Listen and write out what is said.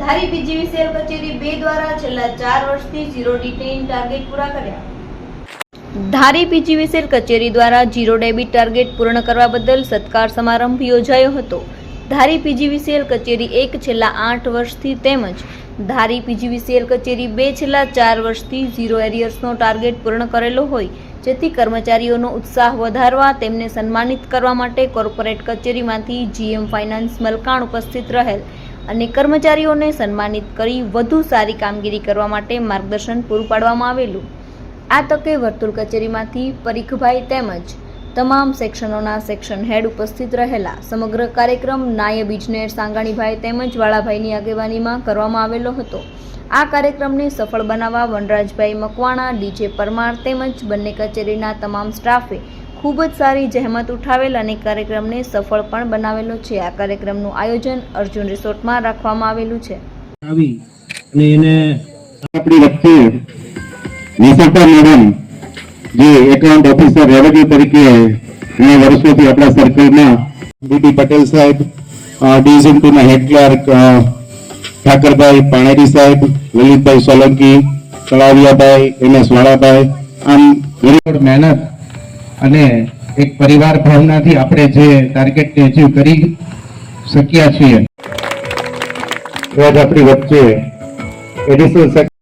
ધારી PGVCL કચેરી બે દ્વારા છેલ્લા ચાર વર્ષથી ઝીરો ડિટેઇન ટાર્ગેટ પૂરા કર્યા. ધારી પીજીવીસીએલ કચેરી દ્વારા ઝીરો ડેબિટ ટાર્ગેટ પૂર્ણ કરવા બદલ સત્કાર સમારંભ યોજાયો હતો. ધારી પીજીવીસીએલ કચેરી એક છેલ્લા આઠ વર્ષથી તેમજ ધારી પીજીવીસીએલ કચેરી બે છેલ્લા ચાર વર્ષથી ઝીરો એરિયર્સનો ટાર્ગેટ પૂર્ણ કરેલો હોય, જેથી કર્મચારીઓનો ઉત્સાહ વધારવા તેમને સન્માનિત કરવા માટે કોર્પોરેટ કચેરીમાંથી જીએમ ફાઇનાન્સ મલકાણ ઉપસ્થિત રહેલ. અને કર્મચારીઓને સન્માનિત કરી વધુ સારી કામગીરી કરવા માટે માર્ગદર્શન પૂરું પાડવામાં આવેલું. આ તકે વર્તુળ કચેરીમાંથી પરીખભાઈ તેમજ તમામ સેક્શનોના સેક્શન હેડ ઉપસ્થિત રહેલા સમગ્ર કાર્યક્રમ નાયબ ઇજનેર સાંગાણીભાઈ તેમજ વાળાભાઈની આગેવાનીમાં કરવામાં આવેલો હતો. આ કાર્યક્રમને સફળ બનાવવા વનરાજભાઈ મકવાણા, ડીજે પરમાર તેમજ બંને કચેરીના તમામ સ્ટાફે ખૂબ જ સારી જહેમત ઉઠાવેલ અને કાર્યક્રમને સફળ પણ બનાવેલો છે. આ કાર્યક્રમનું આયોજન અર્જુન રિસોર્ટમાં રાખવામાં આવેલું છે. આવી અને એને આપણી વચ્ચે નિશા મેડમ જે એકાઉન્ટ ઓફિસર રેવન્યુ તરીકે ઘણા વર્ષોથી આપણા સર્કલમાં બીબી પટેલ સાહેબ ડિવિઝન ટુ ના હેડ ક્લાર્ક ઠાકરભાઈ પાણેરી સાહેબ લલિતભાઈ સોલંકી તળાવિયાભાઈ એમ એસ વાળાભાઈ આમ ઘણી મહેનત અને એક પરિવાર ભાવનાથી આપણે જે ટાર્ગેટને અચીવ કરી શક્યા છીએ. આજ આપણી વચ્ચે એડિશનલ